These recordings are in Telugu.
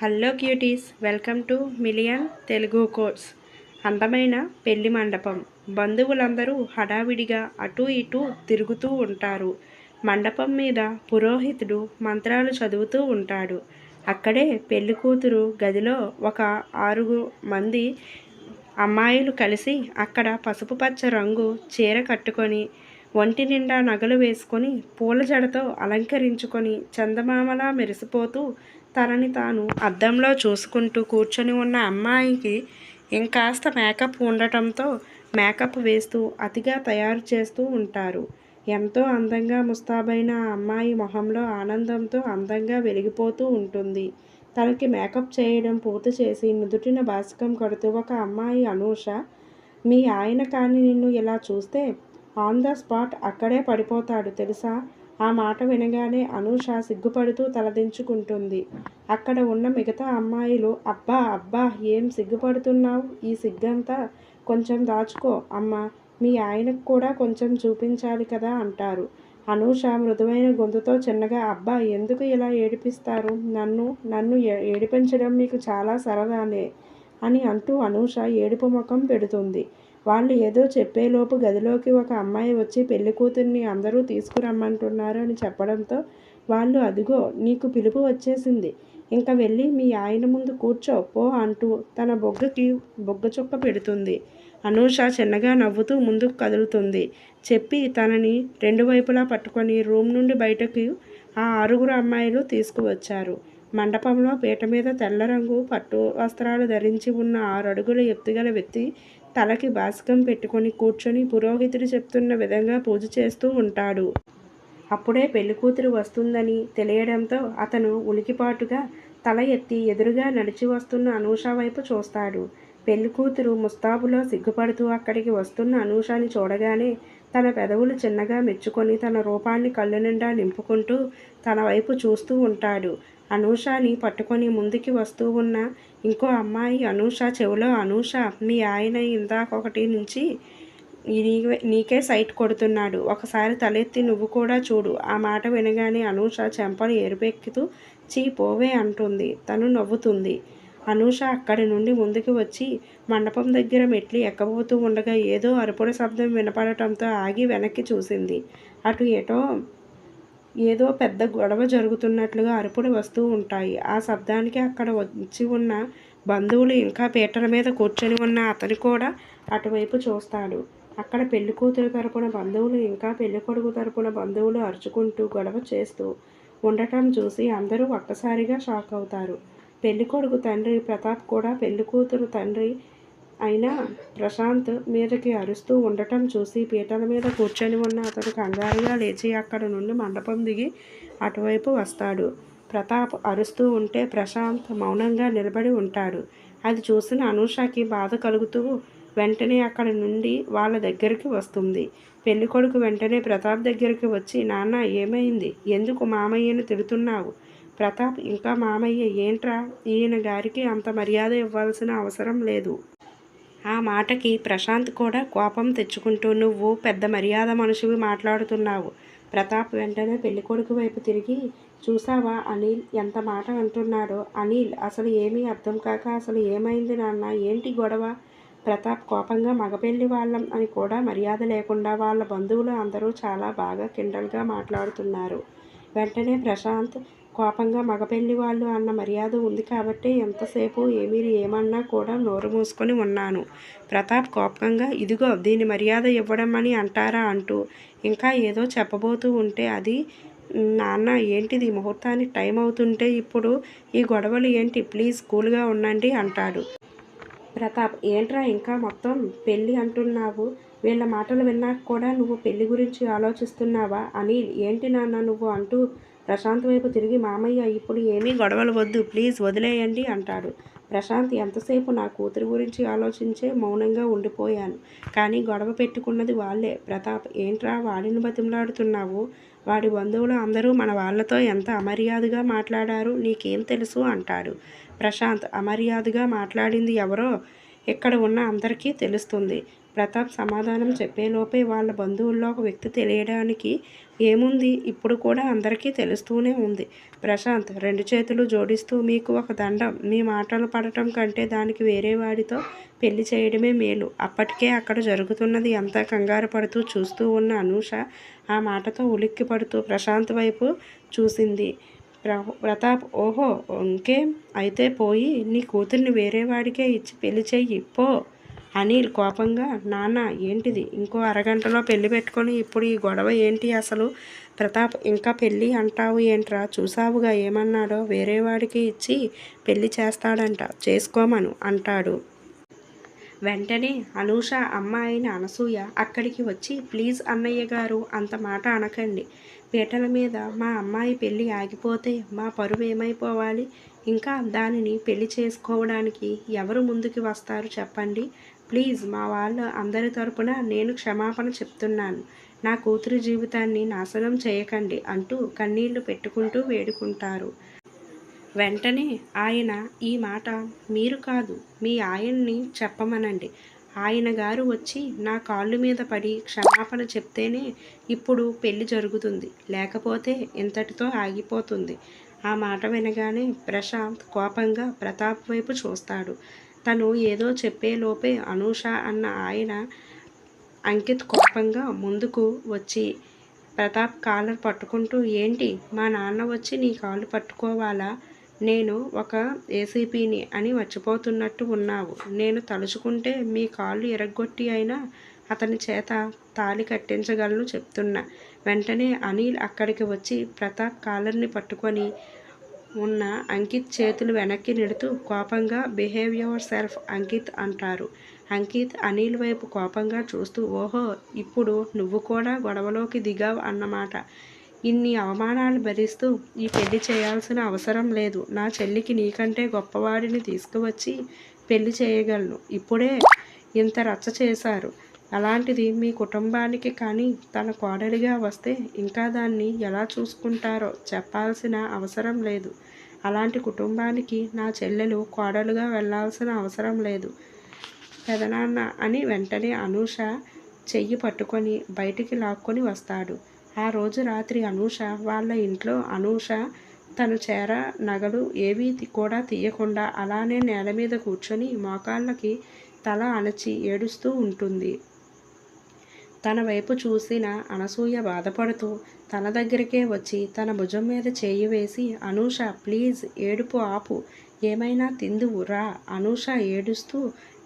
Hello cuties welcome to million Telugu course. అందమైన పెళ్ళి మండపం. బంధువులందరూ హడావిడిగా అటు ఇటు తిరుగుతూ ఉంటారు. మండపం మీద పురోహితుడు మంత్రాలు చదువుతూ ఉంటాడు. అక్కడే పెళ్ళి కూతురు గదిలో ఒక ఆరుగు మంది అమ్మాయిలు కలిసి అక్కడ పసుపు పచ్చ రంగు చీర కట్టుకొని ఒంటి నిండా నగలు వేసుకొని పూల జడతో అలంకరించుకొని చందమామలా మెరిసిపోతూ తనని తాను అద్దంలో చూసుకుంటూ కూర్చొని ఉన్న అమ్మాయికి ఇంకాస్త మేకప్ ఉండటంతో మేకప్ వేస్తూ అతిగా తయారు చేస్తూ ఉంటారు. ఎంతో అందంగా ముస్తాబైన ఆ అమ్మాయి మొహంలో ఆనందంతో అందంగా వెలిగిపోతూ ఉంటుంది. తనకి మేకప్ చేయడం పూర్తి చేసి నుదుటిన భాస్కం కడుతూ ఒక అమ్మాయి అనూష మీ ఆయన కానీ నిన్ను ఇలా చూస్తే ఆన్ ద స్పాట్ అక్కడే పడిపోతాడు తెలుసా? ఆ మాట వినగానే అనూష సిగ్గుపడుతూ తలదించుకుంటుంది అక్కడ ఉన్న మిగతా అమ్మాయిలు అబ్బా అబ్బా ఏం సిగ్గుపడుతున్నావు? ఈ సిగ్గంతా కొంచెం దాచుకో అమ్మా మీ ఆయనకు కూడా కొంచెం చూపించాలి కదా అంటారు. అనూష మృదువైన గొంతుతో చిన్నగా అబ్బా ఎందుకు ఇలా ఏడిపిస్తారు? నన్ను నన్ను ఏడిపించడం మీకు చాలా సరదానే అని అంటూ అనూష ఏడుపు ముఖం పెడుతుంది. వాళ్ళు ఏదో చెప్పేలోపు గదిలోకి ఒక అమ్మాయి వచ్చి పెళ్ళి కూతుర్ని అందరూ తీసుకురమ్మంటున్నారు అని చెప్పడంతో వాళ్ళు అదిగో నీకు పిలుపు వచ్చేసింది. ఇంకా వెళ్ళి మీ ఆయన ముందు కూర్చో పో అంటూ తన బొగ్గకి బొగ్గ చుక్క పెడుతుంది. అనూష చిన్నగా నవ్వుతూ ముందుకు కదులుతుంది. చెప్పి తనని రెండు వైపులా పట్టుకొని రూమ్ నుండి బయటకు ఆ ఆరుగురు అమ్మాయిలు తీసుకువచ్చారు. మండపంలో పీట మీద తెల్ల రంగు పట్టు వస్త్రాలు ధరించి ఉన్న ఆరు అడుగుల ఎత్తుగల వ్యక్తి తలకి బాస్కం పెట్టుకొని కూర్చొని పురోహితుడు చెప్తున్న విధంగా పూజ చేస్తూ ఉంటాడు. అప్పుడే పెళ్ళికూతురు వస్తుందని తెలియడంతో అతను ఉలికిపాటుగా తల ఎత్తి ఎదురుగా నడిచి వస్తున్న అనూష వైపు చూస్తాడు. పెళ్ళికూతురు ముస్తాబులో సిగ్గుపడుతూ అక్కడికి వస్తున్న అనూషాని చూడగానే తన పెదవులు చిన్నగా మెచ్చుకొని తన రూపాన్ని కళ్ళు నిండా నింపుకుంటూ తన వైపు చూస్తూ ఉంటాడు. అనూషాని పట్టుకొని ముందుకి వస్తూ ఉన్న ఇంకో అమ్మాయి అనూష చెవిలో అనూష మీ ఆయన ఇందాకొకటి నుంచి నీకే సైట్ కొడుతున్నాడు. ఒకసారి తలెత్తి నువ్వు కూడా చూడు. ఆ మాట వినగానే అనూష చెంపలు ఎరుపెక్కుతూ చీ పోవే అంటుంది. తను నవ్వుతుంది. అనూష అక్కడి నుండి ముందుకు వచ్చి మండపం దగ్గర మెట్లు ఎక్కబోతూ ఉండగా ఏదో అరుపుల శబ్దం వినపడటంతో ఆగి వెనక్కి చూసింది. అటు ఎటో ఏదో పెద్ద గొడవ జరుగుతున్నట్లుగా అరుపులు వస్తూ ఉంటాయి. ఆ శబ్దానికి అక్కడ వచ్చి ఉన్న బంధువులు ఇంకా పీటల మీద కూర్చొని ఉన్న అతను కూడా అటువైపు చూస్తాడు. అక్కడ పెళ్ళి కూతురు తరపున బంధువులు ఇంకా పెళ్ళి కొడుకు తరపున బంధువులు అరుచుకుంటూ గొడవ చేస్తూ ఉండటం చూసి అందరూ ఒక్కసారిగా షాక్ అవుతారు. పెళ్ళి కొడుకు తండ్రి ప్రతాప్ కూడా పెళ్ళి కూతురు తండ్రి అయినా ప్రశాంత్ మీదకి అరుస్తూ ఉండటం చూసి పీటల మీద కూర్చొని ఉన్న అతను కంగారుగా లేచి అక్కడ నుండి మండపం దిగి అటువైపు వస్తాడు. ప్రతాప్ అరుస్తూ ఉంటే ప్రశాంత్ మౌనంగా నిలబడి ఉంటాడు. అది చూసిన అనూషకి బాధ కలుగుతూ వెంటనే అక్కడి నుండి వాళ్ళ దగ్గరికి వస్తుంది. పెళ్ళికొడుకు వెంటనే ప్రతాప్ దగ్గరికి వచ్చి నాన్న ఏమైంది? ఎందుకు మామయ్యను తిడుతున్నావు? ప్రతాప్ ఇంకా మామయ్య ఏంట్రా? ఈయన గారికి అంత మర్యాద ఇవ్వాల్సిన అవసరం లేదు. ఆ మాటకి ప్రశాంత్ కూడా కోపం తెచ్చుకుంటూ నువ్వు పెద్ద మర్యాద మనుషువి మాట్లాడుతున్నావు. ప్రతాప్ వెంటనే పెళ్ళికొడుకు వైపు తిరిగి చూసావా అనిల్ ఎంత మాట అంటున్నాడో? అనిల్ అసలు ఏమీ అర్థం కాక అసలు ఏమైంది నాన్న? ఏంటి గొడవ? ప్రతాప్ కోపంగా మగపెళ్ళి వాళ్ళం అని కూడా మర్యాద లేకుండా వాళ్ళ బంధువులు అందరూ చాలా బాగా కిండల్గా మాట్లాడుతున్నారు. వెంటనే ప్రశాంత్ కోపంగా మగపెళ్ళి వాళ్ళు అన్న మర్యాద ఉంది కాబట్టి ఎంతసేపు ఏమీ ఏమన్నా కూడా నోరు మూసుకొని ఉన్నాను. ప్రతాప్ కోపంగా ఇదిగో దీని మర్యాద ఇవ్వడం అని అంటారా అంటూ ఇంకా ఏదో చెప్పబోతూ ఉంటే అది నాన్న ఏంటిది ముహూర్తానికి టైం అవుతుంటే ఇప్పుడు ఈ గొడవలు ఏంటి? ప్లీజ్ కూల్గా ఉండండి అంటాడు. ప్రతాప్ ఏంట్రా ఇంకా మొత్తం పెళ్ళి అంటున్నావు? వీళ్ళ మాటలు విన్నాక కూడా నువ్వు పెళ్ళి గురించి ఆలోచిస్తున్నావా అని ఏంటి నాన్న నువ్వు? అంటూ ప్రశాంత్ వైపు తిరిగి మామయ్య ఇప్పుడు ఏమీ గొడవలు వద్దు ప్లీజ్ వదిలేయండి అంటాడు. ప్రశాంత్ ఎంతసేపు నా కూతురు గురించి ఆలోచించే మౌనంగా ఉండిపోయాను. కానీ గొడవ పెట్టుకున్నది వాళ్ళే. ప్రతాప్ ఏంట్రా వాడిని బతిమలాడుతున్నావు? వాడి బంధువులు అందరూ మన వాళ్ళతో ఎంత అమర్యాదగా మాట్లాడారు? నీకేం తెలుసు? అంటాడు. ప్రశాంత్ అమర్యాదగా మాట్లాడింది ఎవరో? ఇక్కడ ఉన్న అందరికీ తెలుస్తుంది. ప్రతాప్ సమాధానం చెప్పేలోపే వాళ్ళ బంధువుల్లో ఒక వ్యక్తి తెలియడానికి ఏముంది? ఇప్పుడు కూడా అందరికీ తెలుస్తూనే ఉంది. ప్రశాంత్ రెండు చేతులు జోడిస్తూ మీకు ఒక దండం. మీ మాటలు పడటం కంటే దానికి వేరే వాడితో పెళ్ళి చేయడమే మేలు. అప్పటికే అక్కడ జరుగుతున్నది అంతా కంగారు పడుతూ చూస్తూ ఉన్న అనూష ఆ మాటతో ఉలిక్కి పడుతూ ప్రశాంత్ వైపు చూసింది. ప్రతాప్ ఓహో ఇంకే అయితే పోయి నీ కూతుర్ని వేరే వాడికే ఇచ్చి పెళ్ళి చెయ్యి పో అనిల్ కోపంగా నాన్న ఏంటిది? ఇంకో అరగంటలో పెళ్ళి పెట్టుకొని ఇప్పుడు ఈ గొడవ ఏంటి అసలు? ప్రతాప్ ఇంకా పెళ్ళి అంటావు ఏంట్రా? చూసావుగా ఏమన్నాడో? వేరే వాడికి ఇచ్చి పెళ్ళి చేస్తాడంట. చేసుకోమను అంటాడు. వెంటనే అనూష అమ్మ అయిన అనసూయ అక్కడికి వచ్చి ప్లీజ్ అన్నయ్య గారు అంత మాట అనకండి. పీటల మీద మా అమ్మాయి పెళ్ళి ఆగిపోతే మా పరువు ఏమైపోవాలి? ఇంకా దానిని పెళ్ళి చేసుకోవడానికి ఎవరు ముందుకు వస్తారు చెప్పండి. ప్లీజ్ మా వాళ్ళు అందరి తరపున నేను క్షమాపణ చెప్తున్నాను. నా కూతురి జీవితాన్ని నాశనం చేయకండి అంటూ కన్నీళ్ళు పెట్టుకుంటూ వేడుకుంటారు. వెంటనే ఆయన ఈ మాట మీరు కాదు మీ ఆయన్ని చెప్పమనండి. ఆయన గారు వచ్చి నా కాళ్ళు మీద పడి క్షమాపణ చెప్తేనే ఇప్పుడు పెళ్ళి జరుగుతుంది. లేకపోతే ఇంతటితో ఆగిపోతుంది. ఆ మాట వినగానే ప్రశాంత్ కోపంగా ప్రతాప్ వైపు చూస్తాడు. తను ఏదో చెప్పేలోపే అనూష అన్న ఆయన అంకిత్ కోపంగా ముందుకు వచ్చి ప్రతాప్ కాలర్ పట్టుకుంటూ ఏంటి? మా నాన్న వచ్చి నీ కాళ్ళు పట్టుకోవాలా? నేను ఒక ఏసీపీని అని మర్చిపోతున్నట్టు ఉన్నావు. నేను తలుచుకుంటే మీ కాళ్ళు ఎరగొట్టి అయినా అతని చేత తాళి కట్టించగలను చెప్తున్నా. వెంటనే అనిల్ అక్కడికి వచ్చి ప్రతాప్ కాలర్ని పట్టుకొని ఉన్న అంకిత్ చేతులు వెనక్కి నెడుతూ కోపంగా బిహేవ్ యువర్ సెల్ఫ్ అంకిత్ అంటారు. అంకిత్ అనిల్ వైపు కోపంగా చూస్తూ ఓహో ఇప్పుడు నువ్వు కూడా గొడవలోకి దిగావు అన్నమాట. ఇన్ని అవమానాలు భరిస్తూ ఈ పెళ్ళి చేయాల్సిన అవసరం లేదు. నా చెల్లికి నీకంటే గొప్పవాడిని తీసుకువచ్చి పెళ్ళి చేయగలను. ఇప్పుడే ఇంత రచ్చ చేశారు. అలాంటిది మీ కుటుంబానికి కానీ తన కోడలిగా వస్తే ఇంకా దాన్ని ఎలా చూసుకుంటారో చెప్పాల్సిన అవసరం లేదు. అలాంటి కుటుంబానికి నా చెల్లెలు కోడలుగా వెళ్ళాల్సిన అవసరం లేదు. పెదనాన్న అని వెంటనే అనూష చెయ్యి పట్టుకొని బయటికి లాక్కొని వస్తాడు. ఆ రోజు రాత్రి అనూష వాళ్ళ ఇంట్లో అనూష తను చేర నగలు ఏవీ కూడా తీయకుండా అలానే నేల మీద కూర్చొని మోకాళ్ళకి తల అణచి ఏడుస్తూ ఉంటుంది. తన వైపు చూసిన అనసూయ బాధపడుతూ తన దగ్గరికే వచ్చి తన భుజం మీద చేయి వేసి అనూష ప్లీజ్ ఏడుపు ఆపు. ఏమైనా తిందువు రా. అనూష ఏడుస్తూ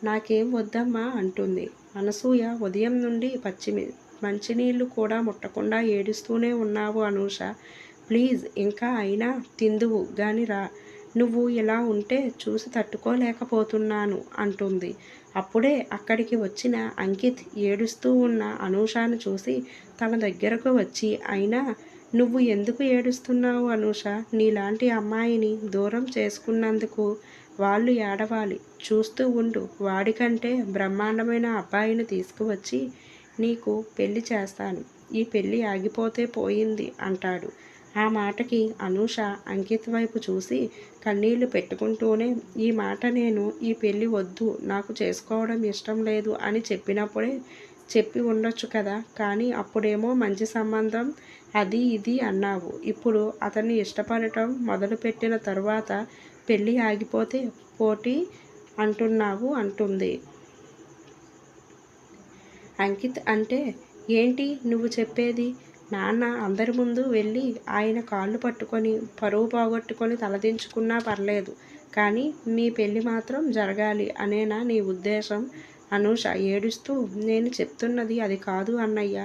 నాకేం వద్దమ్మా అంటుంది. అనసూయ ఉదయం నుండి పచ్చిమి మంచినీళ్ళు కూడా ముట్టకుండా ఏడుస్తూనే ఉన్నావు అనూష. ప్లీజ్ ఇంకా అయినా తిందువు గాని రా. నువ్వు ఇలా ఉంటే చూసి తట్టుకోలేకపోతున్నాను అంటుంది. అప్పుడే అక్కడికి వచ్చిన అంకిత్ ఏడుస్తూ ఉన్న అనూషాను చూసి తన దగ్గరకు వచ్చి అయినా నువ్వు ఎందుకు ఏడుస్తున్నావు అనూష? నీలాంటి అమ్మాయిని దూరం చేసుకున్నందుకు వాళ్ళు ఏడవాలి. చూస్తూ ఉండు వాడికంటే బ్రహ్మాండమైన అబ్బాయిని తీసుకువచ్చి నీకు పెళ్ళి చేస్తాను. ఈ పెళ్ళి ఆగిపోతే పోయింది అంటాడు. ఆ మాటకి అనూష అంకిత్ వైపు చూసి కన్నీళ్ళు పెట్టుకుంటూనే ఈ మాట నేను ఈ పెళ్ళి వద్దు నాకు చేసుకోవడం ఇష్టం లేదు అని చెప్పినప్పుడే చెప్పి ఉండొచ్చు కదా కానీ అప్పుడేమో మంచి సంబంధం అది ఇది అన్నావు. ఇప్పుడు అతన్ని ఇష్టపడటం మొదలుపెట్టిన తరువాత పెళ్ళి ఆగిపోతే పోటీ అంటున్నావు అంటుంది. అంకిత్ అంటే ఏంటి నువ్వు చెప్పేది? నాన్న అందరి ముందు వెళ్ళి ఆయన కాళ్ళు పట్టుకొని పరువు పోగొట్టుకొని తలదించుకున్నా పర్లేదు కానీ మీ పెళ్ళి మాత్రం జరగాలి అనేనా నీ ఉద్దేశం? అనూష ఏడుస్తూ నేను చెప్తున్నది అది కాదు అన్నయ్య.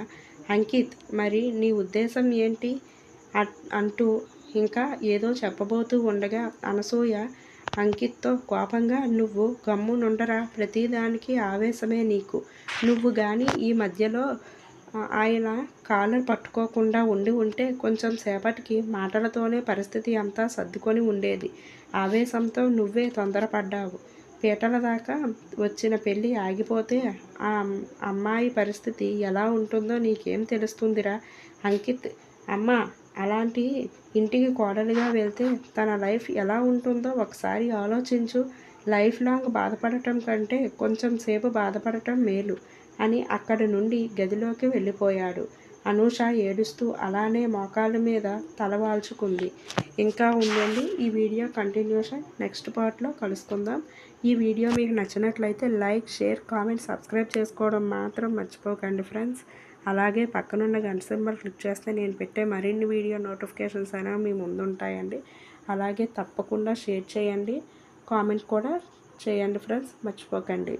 అంకిత్ మరి నీ ఉద్దేశం ఏంటి? అట్- అంటూ ఇంకా ఏదో చెప్పబోతూ ఉండగా అనసూయ అంకిత్తో కోపంగా నువ్వు గమ్మునుండరా ప్రతిదానికి ఆవేశమే నీకు. నువ్వు కానీ ఈ మధ్యలో ఆయన కాలర్ పట్టుకోకుండా ఉండి ఉంటే కొంచెం సేపటికి మాటలతోనే పరిస్థితి అంతా సర్దుకొని ఉండేది. ఆవేశంతో నువ్వే తొందరపడ్డావు. పీటల దాకా వచ్చిన పెళ్ళి ఆగిపోతే ఆ అమ్- అమ్మాయి పరిస్థితి ఎలా ఉంటుందో నీకేం తెలుస్తుందిరా అంకిత్. అమ్మ అలాంటి ఇంటికి కోడలిగా వెళ్తే తన లైఫ్ ఎలా ఉంటుందో ఒకసారి ఆలోచించు. లైఫ్ లాంగ్ బాధపడటం కంటే కొంచెం సేపు బాధపడటం మేలు అని అక్కడి నుండి గదిలోకి వెళ్ళిపోయాడు. అనూష ఏడుస్తూ అలానే మోకాళ్ళ మీద తలవాల్చుకుంది ఇంకా ఉందండి ఈ వీడియో కంటిన్యూషన్. నెక్స్ట్ పార్ట్లో కలుసుకుందాం. ఈ వీడియో మీకు నచ్చినట్లయితే లైక్ షేర్ కామెంట్ సబ్స్క్రైబ్ చేసుకోవడం మాత్రం మర్చిపోకండి ఫ్రెండ్స్. అలాగే పక్కనున్న గంట సింబల్ క్లిక్ చేస్తే నేను పెట్టే మరిన్ని వీడియో నోటిఫికేషన్స్ అనేవి మీ ముందు ఉంటాయండి అలాగే తప్పకుండా షేర్ చేయండి. కామెంట్ కూడా చేయండి ఫ్రెండ్స్. మర్చిపోకండి.